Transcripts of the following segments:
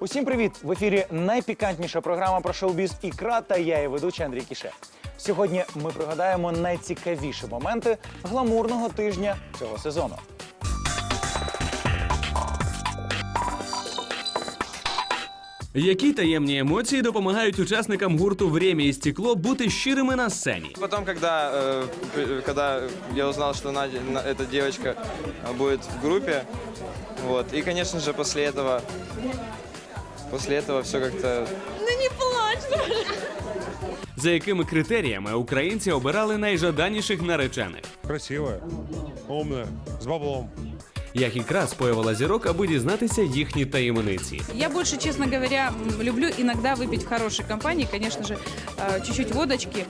Усім привіт! В ефірі найпікантніша програма про шоу-біз ікра та я, її ведучий Андрій Кіше. Сьогодні ми пригадаємо найцікавіші моменти гламурного тижня цього сезону. Які таємні емоції допомагають учасникам гурту «Время і стекло бути щирими на сцені? Потом, когда, э, при- когда я узнал, что Надя, на- эта девочка э, будет в группе, вот, и, конечно же, после этого, после этого все как-то За якими критеріями українці обирали найжаданіших наречених? Красивая, умная, с баблом. Як ікра споювала зірок, аби дізнатися їхні таємниці. Я больше, честно говоря, м, люблю иногда выпить в хорошей компании, конечно же, э, чуть-чуть водочки,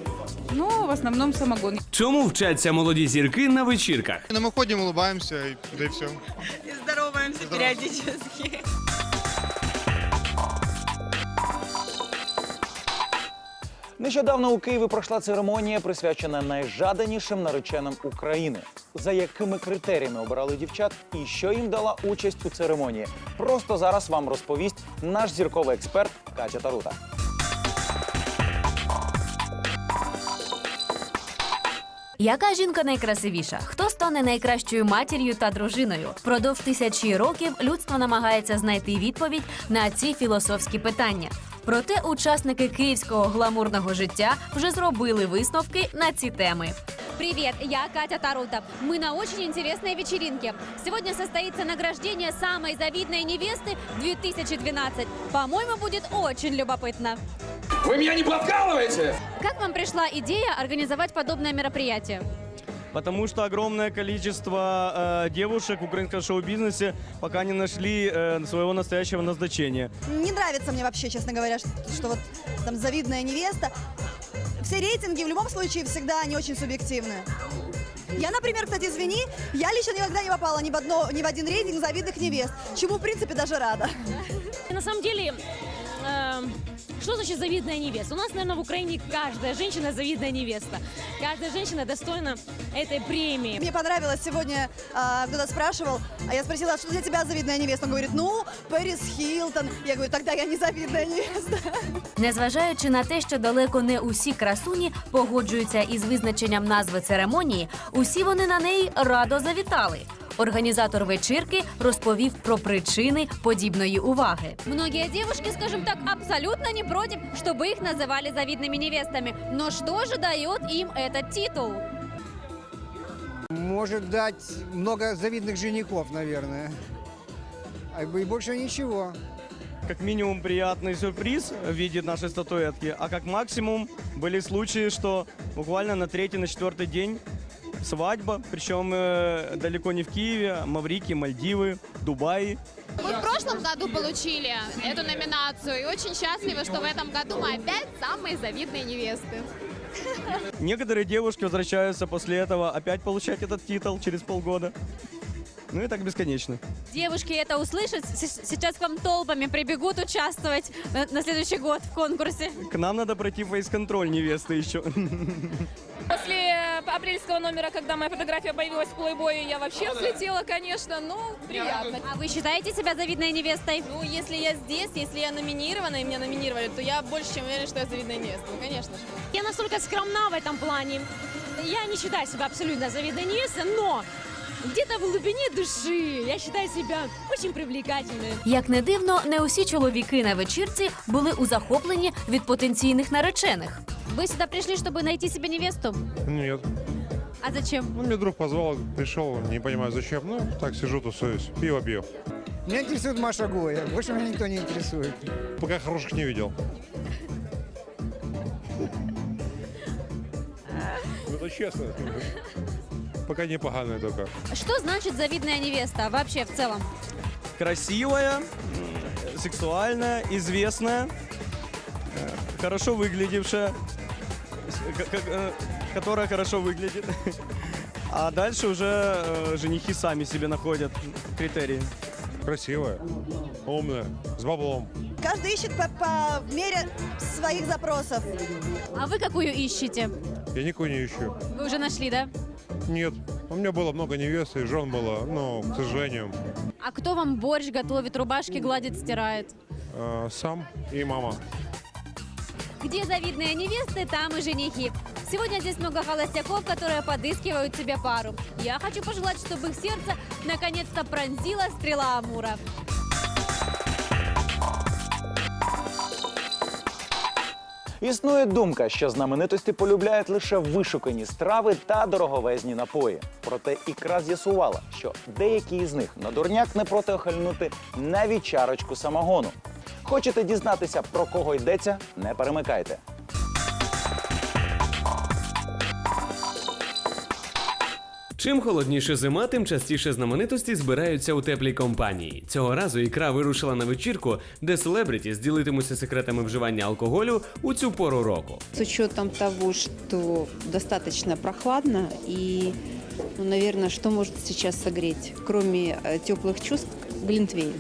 но в основном самогон. Чому вчаться молоді зірки на вечірках? Ну, мы ходим, улыбаемся, и, да и все. Здороваемся периодически. Нещодавно у Києві пройшла церемонія, присвячена найжаданішим нареченим України. За якими критеріями обирали дівчат і що їм дала участь у церемонії? Просто зараз вам розповість наш зірковий експерт Катя Тарута. Яка жінка найкрасивіша? Хто стане найкращою матір'ю та дружиною? Впродовж тисячі років людство намагається знайти відповідь на ці філософські питання. Проте учасники київського гламурного життя вже зробили висновки на ці теми. Привет, я Катя Тарута. Мы на очень интересной вечеринке. Сегодня состоится награждение самой завидной невесты 2012. По-моему, будет очень любопытно. Вы меня не подкалываете! Как вам пришла идея организовать подобное мероприятие? Потому что огромное количество э, девушек в украинском шоу-бизнесе пока не нашли э, своего настоящего назначения. Не нравится мне вообще, честно говоря, что, что вот там завидная невеста. Все рейтинги в любом случае всегда не очень субъективны. Я, например, кстати, извини, я лично никогда не попала ни в, одно, ни в один рейтинг завидных невест, чему, в принципе, даже рада. На самом деле, что значит завидная невеста? У нас, наверное, в Украине каждая женщина завидная невеста. Каждая женщина достойна этой премии. Мне понравилось сегодня, а, кто-то спрашивал, а я спросила, что для тебя завидная невеста? Он говорит, ну, Пэрис Хилтон. Я говорю, тогда я не завидная невеста. Незважаючи на те, що далеко не усі красуні погоджуються із визначенням назви церемонії, усі вони на неї радо завітали. Організатор вечірки розповів про причини подібної уваги. Многие девушки, скажем так, абсолютно не против, чтобы их называли завидными невестами. Но что же дает им этот титул? Может дать много завидных женихов, наверное. А и больше ничего. Как минимум приятный сюрприз в виде нашей статуэтки, а как максимум были случаи, что буквально на третий, на четвертый день свадьба, причем э, далеко не в Киеве, а Маврикии, Мальдивы, Дубаи. Мы в прошлом году получили эту номинацию и очень счастливы, что в этом году мы опять самые завидные невесты. Некоторые девушки возвращаются после этого опять получать этот титул через полгода. Ну и так бесконечно. Девушки это услышат, с- сейчас к вам толпами прибегут участвовать на на следующий год в конкурсе. К нам надо пройти фейс-контроль невесты еще. После апрельского номера, когда моя фотография появилась в плейбое, я вообще взлетела, конечно, ну, приятно. А вы считаете себя завидной невестой? Ну, если я здесь, если я номинирована и меня номинировали, то я больше чем уверена, что я завидная невеста, ну, конечно же. Я настолько скромна в этом плане. Я не считаю себя абсолютно завидной невестой, но где-то в глубине души я считаю себя очень привлекательной. Як не дивно, не усі чоловіки на вечірці були у захопленні від потенційних наречених. Вы сюда пришли, чтобы найти себе невесту? Нет. А зачем? Ну, мне друг позвал, пришел, не понимаю зачем. Ну, так сижу, тусуюсь, пиво пью. Меня интересует Маша Гоя. Больше меня никто не интересует. Пока хороших не видел. Ну, это честно. Пока не поганые только. Что значит завидная невеста вообще в целом? Красивая, м, сексуальная, известная, э, хорошо выглядевшая, с- к- к- э, которая хорошо выглядит. А дальше уже э, женихи сами себе находят критерии. Красивая, умная, с баблом. Каждый ищет по, по мере своих запросов. А вы какую ищете? Я никого не ищу. Вы уже нашли, да? Нет. У меня было много невест и жен было, но, к сожалению, А кто вам борщ готовит, рубашки гладит, стирает? э, сам и мама. Где завидные невесты, там и женихи. Сегодня здесь много холостяков, которые подыскивают себе пару. Я хочу пожелать, чтобы их сердце наконец-то пронзила стрела Амура. Існує думка, що знаменитості полюбляють лише вишукані страви та дороговезні напої. Проте ікра з'ясувала, що деякі із них на дурняк не проти охальнути навіть чарочку самогону. Хочете дізнатися, про кого йдеться? Не перемикайте. Чим холодніше зима, тим частіше знаменитості збираються у теплій компанії. Цього разу ікра вирушила на вечірку, де селебріті ділитимуться секретами вживання алкоголю у цю пору року. С учетом того, что достаточно прохладно и, ну, наверное, что может сейчас согреть, кроме э, теплых чувств, глинтвейн.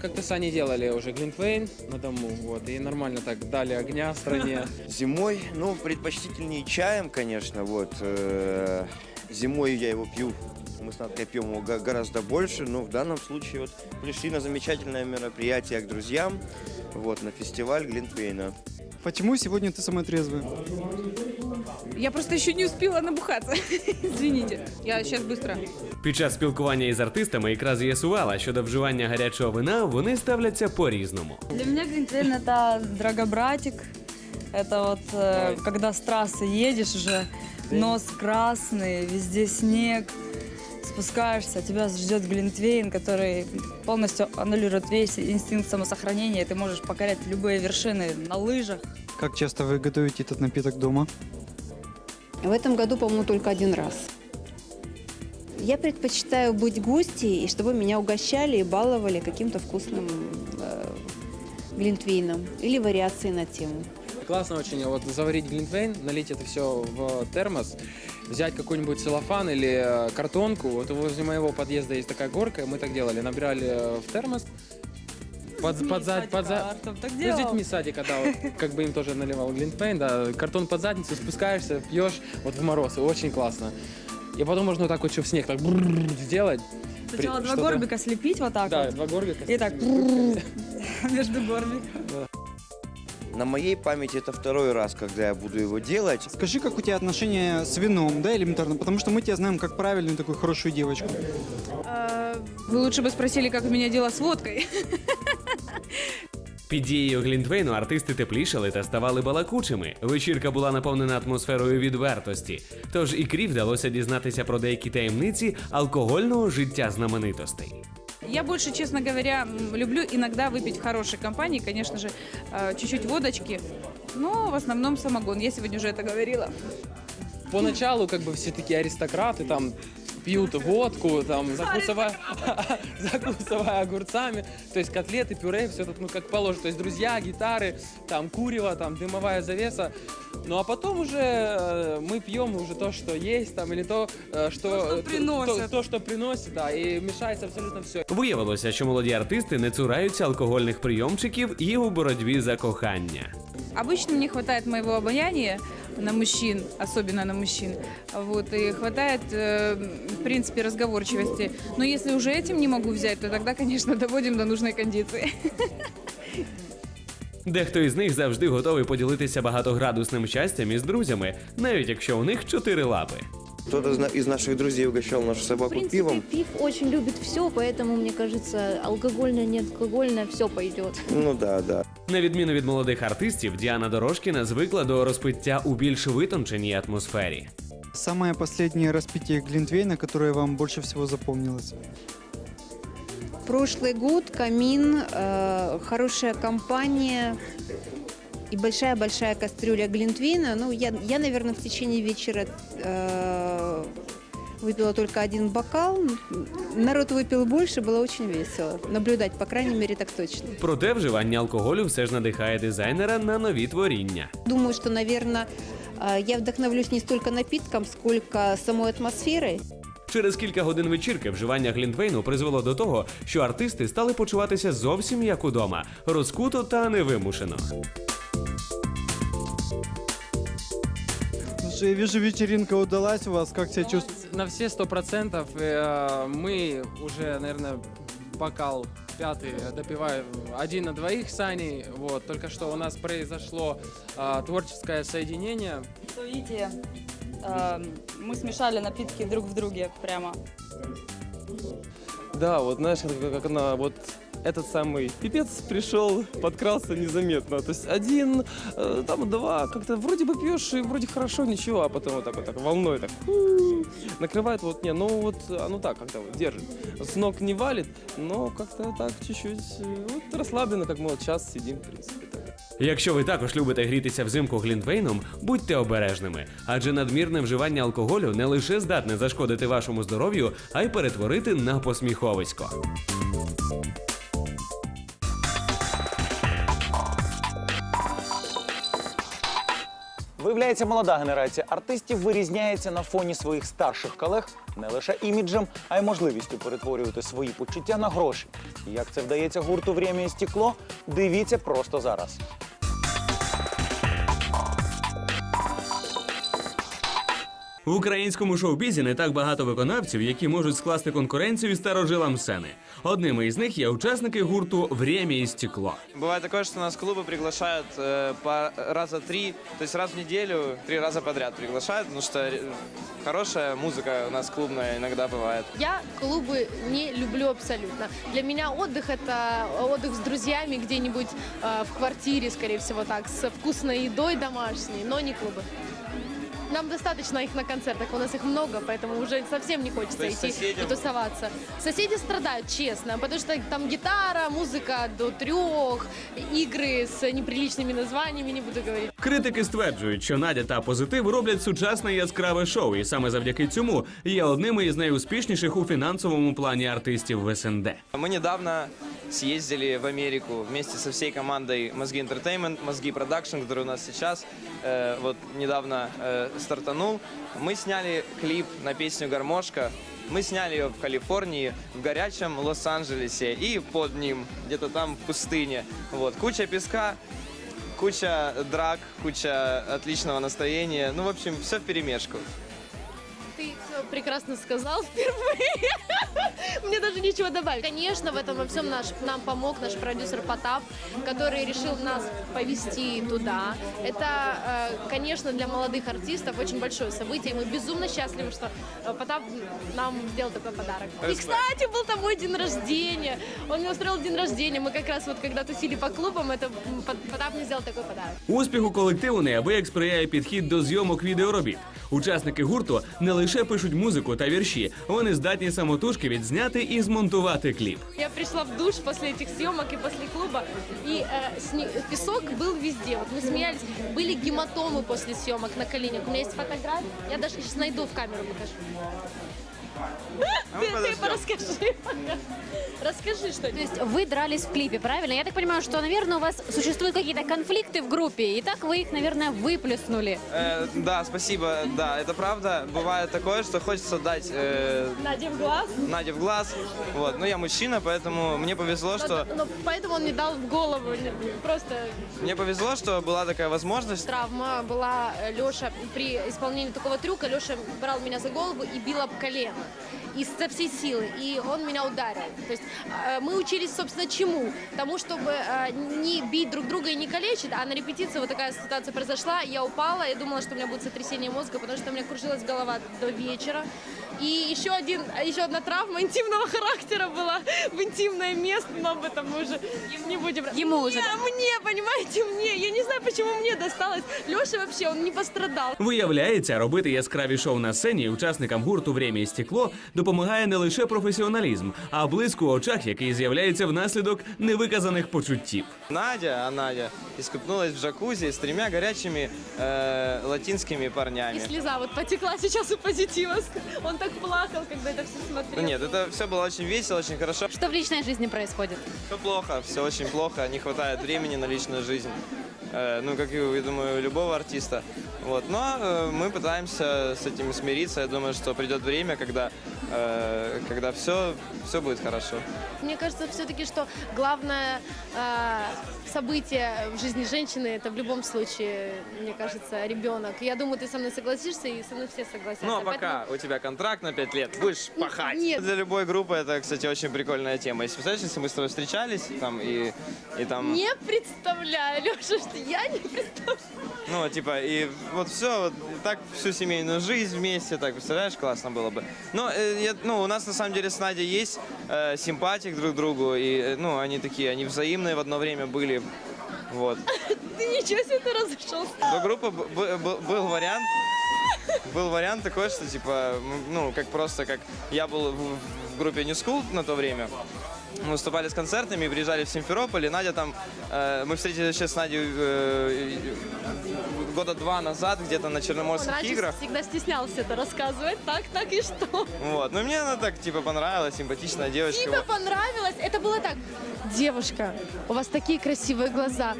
Как-то с Аней делали уже глинтвейн на дому, вот, и нормально так дали огня в стране. Зимой, ну, предпочтительнее чаем, конечно, вот. э, Зимой я его пью, мы с Надкой пьем его га- гораздо больше, но в данном случае вот пришли на замечательное мероприятие к друзьям, вот, на фестиваль Глинтвейна. Почему сегодня ты самый трезвый? Я просто еще не успела набухаться. Извините. Я сейчас быстро. Під час спілкування із артистами ікра з'ясувала, що до вживання гарячого вина вони ставляться по-різному. Для меня глинтвейн это драгобратик. Это вот э, когда с трассы едешь уже, нос красный, везде снег, спускаешься, тебя ждет глинтвейн, который полностью аннулирует весь инстинкт самосохранения, и ты можешь покорять любые вершины на лыжах. Как часто вы готовите этот напиток дома? В этом году, по-моему, только один раз. Я предпочитаю быть гостьей, и чтобы меня угощали и баловали каким-то вкусным э, глинтвейном или вариацией на тему. Классно очень вот заварить глинтвейн, налить это все в термос, взять какой-нибудь целлофан или э, картонку. Вот возле моего подъезда есть такая горка, мы так делали. Набирали в термос, под, под, зад- под за- Так Ну, с детьми садика, да, вот, как бы им тоже наливал глинтвейн, да, картон под задницу, спускаешься, пьешь, вот в мороз, и очень классно. И потом можно вот так вот еще в снег так сделать. Сначала При- два горбика слепить вот так Да, вот. два горбика. И так между горбиками. На моей памяти это второй раз, когда я буду его делать. Скажи, как у тебя отношения с вином, да, элементарно? Потому что мы тебя знаем как правильную такую хорошую девочку. Вы лучше бы спросили, как у меня дела с водкой. Під дією Глінтвейну артисти теплішали та ставали балакучими. Вечірка була наповнена атмосферою відвертості. Тож ікрі вдалося дізнатися про деякі таємниці алкогольного життя знаменитостей. Я больше, честно говоря, м, люблю иногда выпить в хорошей компании, конечно же, э, чуть-чуть водочки, но в основном самогон. Я сегодня уже это говорила. Поначалу как бы все такие аристократы, там пьют водку, там закусывая, закусывая огурцами, то есть котлеты, пюре, все это, ну, как положено, то есть друзья, гитары, там курево, там дымовая завеса, ну, а потом уже э, мы пьем уже то, что есть, там, или то, э, что... То, что то- приносят. То, то, что приносит, да, и мешается абсолютно все. Виявилося, що молоді артисти не цураються алкогольних прийомчиків і у боротьбі за кохання. Обычно мне хватает моего обаяния на мужчин, особенно на мужчин, вот, и хватает, э, в принципе, разговорчивости. Но если уже этим не могу взять, то тогда, конечно, доводим до нужной кондиции. Дехто із них завжди готовий поділитися багатоградусним щастям із друзями, навіть якщо у них чотири лапи. Кто-то из на- из наших друзей угощал нашу В собаку принципе, пивом. пив очень любит все, поэтому, мне кажется, алкогольное, не алкогольное, все пойдет. Ну да, да. На відміну від молодих артистів, Діана Дорошкіна звикла до розпиття у більш витонченій атмосфері. Самое последнее распитие глинтвейна, которое вам больше всего запомнилось? Прошлый год, камин, э, хорошая компания и большая-большая кастрюля глинтвейна. Ну, я, я, наверное, в течение вечера э, выпила только один бокал. Народ выпил больше, было очень весело. Наблюдать, по крайней мере, так точно. Проте вживання алкоголю все ж надихає дизайнера на нові творіння. Думаю, что, наверное, я вдохновлюсь не столько напитком, сколько самой атмосферой. Через кілька годин вечірки вживання глінтвейну призвело до того, що артисти стали почуватися зовсім як удома, розкуто та невимушено. Я вижу, вечеринка удалась у вас. Как себя чувствуете? На все сто процентов э, мы уже, наверное, бокал пятый, допиваю один на двоих с Аней. Вот, только что у нас произошло а, творческое соединение. Что видите, э, мы смешали напитки друг в друге прямо. Да, вот знаешь, как, как она вот этот самый пипец пришел, подкрался незаметно. То есть один, э, там два, как-то вроде бы пьешь и вроде хорошо, ничего, а потом вот так вот так волной так у, накрывает. Вот не, ну вот оно так как-то вот держит. С ног не валит, но как-то так чуть-чуть э, вот расслабленно, как мы вот сейчас сидим, в принципе. Так. Якщо ви також любите грітися взимку глінтвейном, будьте обережними, адже надмірне вживання алкоголю не лише здатне зашкодити вашому здоров'ю, а й перетворити на посміховисько. Виявляється, молода генерація артистів вирізняється на фоні своїх старших колег не лише іміджем, а й можливістю перетворювати свої почуття на гроші. Як це вдається гурту «Время і стекло? Дивіться просто зараз. В українському шоу-бізі не так багато виконавців, які можуть скласти конкуренцію старожилам сцени. Одними із них є учасники гурту «Время і стекло». Бывает такое, что нас клубы приглашают э, по раза три, то есть раз в неделю, три раза подряд приглашают, потому что э, хорошая музыка у нас клубная иногда бывает. Я клубы не люблю абсолютно. Для меня отдых это отдых с друзьями где-нибудь э, в квартире, скорее всего так, с вкусной едой домашней, но не клубы. Нам достаточно их на концертах, у нас их много, поэтому уже совсем не хочется То есть идти соседям- и тусоваться. Соседи страдают, честно, потому что там гитара, музыка до трех, игры с неприличными названиями, не буду говорить. Критики стверджують, що Надя та позитив роблять сучасне яскраве шоу, і саме завдяки цьому є одними із найуспішніших у фінансовому плані артистів в СНД. Мы недавно съездили в Америку вместе со всей командой Мозги Entertainment, Мозги Продакшн, который у нас сейчас э, вот недавно э, стартанул. Мы сняли клип на песню «Гармошка». Мы сняли ее в Калифорнии, в горячем Лос-Анджелесе и под ним, где-то там в пустыне. Вот. Куча песка, куча драк, куча отличного настроения. Ну, в общем, все в перемешку. Ты все прекрасно сказал впервые. Мне даже нечего добавить. Конечно, в этом во всем наш, нам помог наш продюсер Потап, который решил нас повести туда. Это, э, конечно, для молодых артистов очень большое событие. и Мы безумно счастливы, что э, Потап нам сделал такой подарок. И, Респект. кстати, был там мой день рождения. Он мне устроил день рождения. Мы как раз вот когда тусили по клубам, это м, Пот- Потап мне сделал такой подарок. Успіху колективу неабияк сприяє підхід до зйомок відеоробіт. Учасники гурту не лише пишуть музику та вірші, вони здатні самотужки відзняти і змонтувати кліп. Я пришла в душ после этих съемок и после клуба, и э, сне- песок был везде. Вот мы смеялись, были гематомы после съемок на коленях. У меня есть фотография, я даже сейчас найду в камеру покажу. Мы Ты, ты расскажи. Расскажи что То есть вы дрались в клипе, правильно? Я так понимаю, что, наверное, у вас существуют какие-то конфликты в группе, и так вы их, наверное, выплеснули. Э, да, спасибо, да, это правда. Бывает такое, что хочется дать э, Надя в глаз. Наде в глаз. Вот. Но я мужчина, поэтому мне повезло, что Но, но поэтому он мне дал в голову. не- Просто мне повезло, что была такая возможность. травма была. Леша при исполнении такого трюка Леша брал меня за голову и бил об колено. И со всей силы. И он меня ударил. То есть э, мы учились, собственно, чему? Тому, чтобы э, не бить друг друга и не калечить. А на репетиции вот такая ситуация произошла. Я упала, я думала, что у меня будет сотрясение мозга, потому что у меня кружилась голова до вечера. И еще, один, еще одна травма интимного характера была в интимное место, но об этом мы уже не будем... Ему уже, Мне, мне, понимаете, мне. Я не знаю, почему мне досталось. Леша вообще, он не пострадал. Виявляється, робити яскраві шоу на сцені учасникам гурту «Время і стекло допомагає не лише професіоналізм, а блиск у очах, який з'являється внаслідок невиказаних почуттів. Надя, а Надя, искупнулась в джакузи с тремя горячими э, латинскими И парнями. слеза вот потекла сейчас у позитива. Он так плакал, когда это все смотрел. Нет, это все было очень весело, очень хорошо. Что в личной жизни происходит? Все плохо, все очень плохо, не хватает времени на личную жизнь. э, ну, как и, я думаю, у любого артиста. Вот. Но э, мы пытаемся с этим смириться. Я думаю, что придет время, когда, э, когда все, все будет хорошо. Мне кажется, все-таки, что главное э, событие в жизни женщины это в любом случае, мне кажется, ребенок. Я думаю, ты со мной согласишься, и со мной все согласятся. Ну, а Поэтому- пока у тебя контракт на 5 лет, будешь пахать. Нет. Для любой группы это, кстати, очень прикольная тема. Если представляешь, если мы с тобой встречались, там, и, и там... Не представляю, Леша, что я не представляю. Ну, типа, и вот все, вот так всю семейную жизнь вместе, так, представляешь, классно было бы. Но, э, я- ну, у нас на самом деле с Надей есть э, симпатия друг к другу, и, э, ну, они такие, они взаимные в одно время были, вот. Ты ничего себе ты разошелся. До группы был вариант, был вариант такой, что, типа, ну, как просто, как я был в, в группе New School на то время, мы выступали с концертами, приезжали в Симферополь, и Надя там, э, мы встретились сейчас с Надей э, года два назад, где-то на Черноморских Раньше играх. всегда стеснялся это рассказывать. Так, так и что? Вот. Ну, мне она так, типа, понравилась, симпатичная девочка. Типа Вот. понравилось. Это было так. Девушка, у вас такие красивые глаза.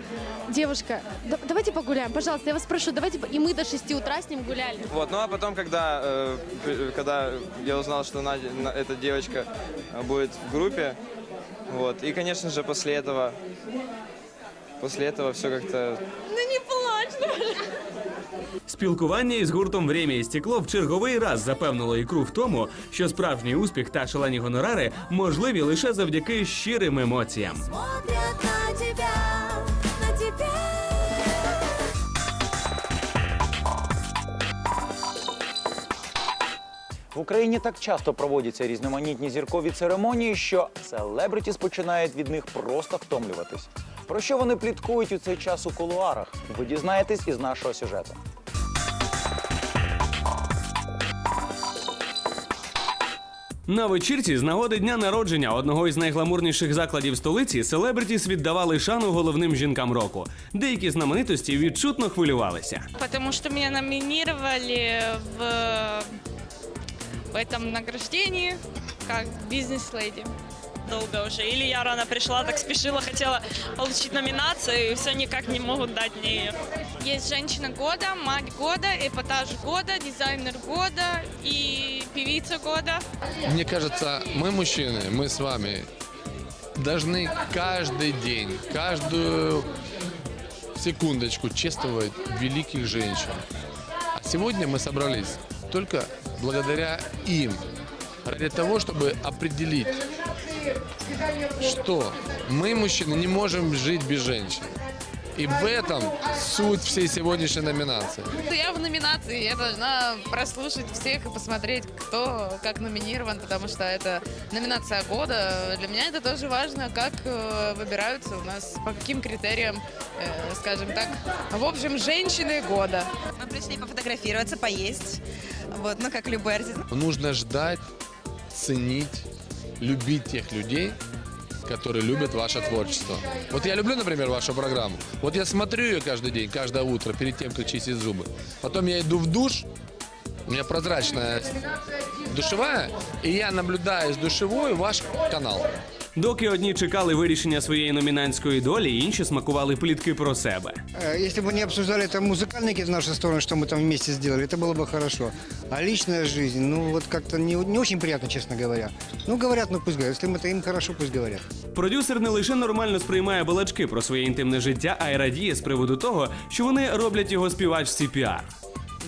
Девушка, да- давайте погуляем, пожалуйста, я вас прошу, давайте. по- И мы до 6 утра с ним гуляли. Вот, ну а потом, когда, э, когда я узнал, что Надя, на- эта девочка э, будет в группе, вот, и, конечно же, после этого, после этого все как-то Спілкування із гуртом «Время і стекло» в черговий раз запевнило ікру в тому, що справжній успіх та шалені гонорари можливі лише завдяки щирим емоціям. Смотрят на тебя, на тебя. В Україні так часто проводяться різноманітні зіркові церемонії, що селебритіс починають від них просто втомлюватись. Про що вони пліткують у цей час у кулуарах? Ви дізнаєтесь із нашого сюжету. На вечірці з нагоди дня народження одного із найгламурніших закладів столиці селебритіс віддавали шану головним жінкам року. Деякі знаменитості відчутно хвилювалися. Потому что меня номинировали в, в этом награждении как бизнес-леди. Долго уже. Или я рано пришла, так спешила, хотела получить номинацию, и все никак не могут дать мне ее. Есть женщина года, мать года, эпатаж года, дизайнер года и певица года. Мне кажется, мы мужчины, мы с вами должны каждый день, каждую секундочку чествовать великих женщин. А сегодня мы собрались только благодаря им, ради того, чтобы определить, что мы, мужчины, не можем жить без женщин. И в этом суть всей сегодняшней номинации. Я в номинации, я должна прослушать всех и посмотреть, кто как номинирован, потому что это номинация года. Для меня это тоже важно, как э, выбираются у нас, по каким критериям, э, скажем так, в общем, женщины года. Мы пришли пофотографироваться, поесть. Вот, ну, как любой артист. Нужно ждать, ценить, любить тех людей, которые любят ваше творчество. Вот я люблю, например, вашу программу. Вот я смотрю ее каждый день, каждое утро, перед тем, как чистить зубы. Потом я иду в душ, у меня прозрачная душевая, и я наблюдаю с душевой ваш канал. Доки одні чекали вирішення своєї номінантської долі, інші смакували плітки про себе. Э, Если бы не обсуждали это музыкальники в нашу сторону, что мы там вместе сделали, это было бы хорошо. А личная жизнь, ну вот как-то не, не очень приятно, честно говоря. Ну говорят, ну пусть говорят. Если им это им хорошо, пусть говорят. Продюсер не лише нормально сприймає балачки про своє інтимне життя, а й радіє з приводу того, що вони роблять його співачці піар.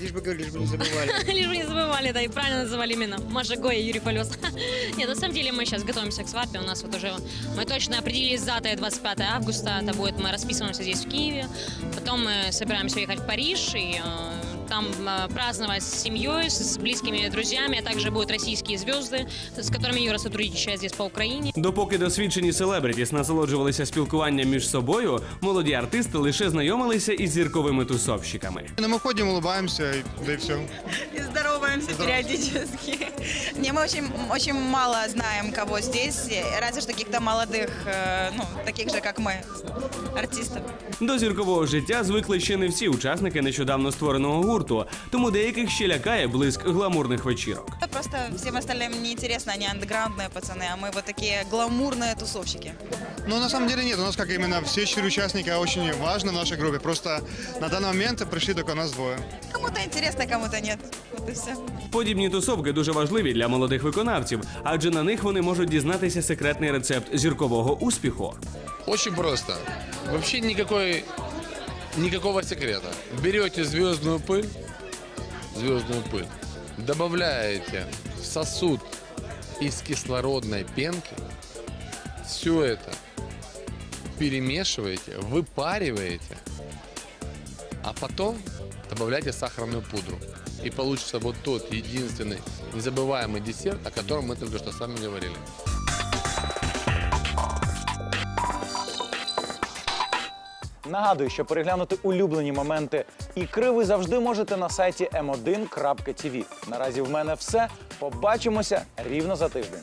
Лишь бы говорили, лишь бы не забывали. Лишь бы не забывали, да, и правильно называли именно. Маша Гоя, Юрий Полез. Нет, на самом деле мы сейчас готовимся к свадьбе. У нас вот уже, мы точно определились с датой 25 августа. Это будет, мы расписываемся здесь в Киеве. Потом мы собираемся ехать в Париж и э, там э, праздновать с семьей, с, с близкими друзьями. А также будут российские звезды, с которыми Юра сотрудничает здесь по Украине. Допоки досвідчені селебритіс насолоджувалися спілкуванням між собою, молоді артисти лише знайомилися із зірковими тусовщиками. Мы ходим, улыбаемся, и, да и все. И здороваемся периодически. Не, мы очень, очень мало знаем, кого здесь, разве что каких-то молодых, э, ну, таких же, как мы, артистов. До зіркового життя звикли ще не всі учасники нещодавно створеного гурту, тому деяких ще лякає блиск гламурних вечірок. Просто всем остальным не интересно, они андеграундные пацаны, а мы вот такие гламурные тусовщики. Ну, на самом деле нет, у нас как именно все четыре участника очень важны в нашей группе. Просто на данный момент пришли только нас двое. Кому-то интересно, кому-то нет. Вот и все. Подібні тусовки дуже важливі для молодих виконавців, адже на них вони можуть дізнатися секретний рецепт зіркового успіху. Очень просто. Вообще никакой, никакого секрета. Берете звездную пыль, звездную пыль, добавляете в сосуд из кислородной пенки, все это перемешиваете, выпариваете, а потом добавляйте сахарную пудру. И получится вот тот единственный незабываемый десерт, о котором мы только что с вами говорили. Нагадую, що переглянути улюблені моменти ікри ви завжди можете на сайті m1.tv. Наразі в мене все. Побачимося рівно за тиждень.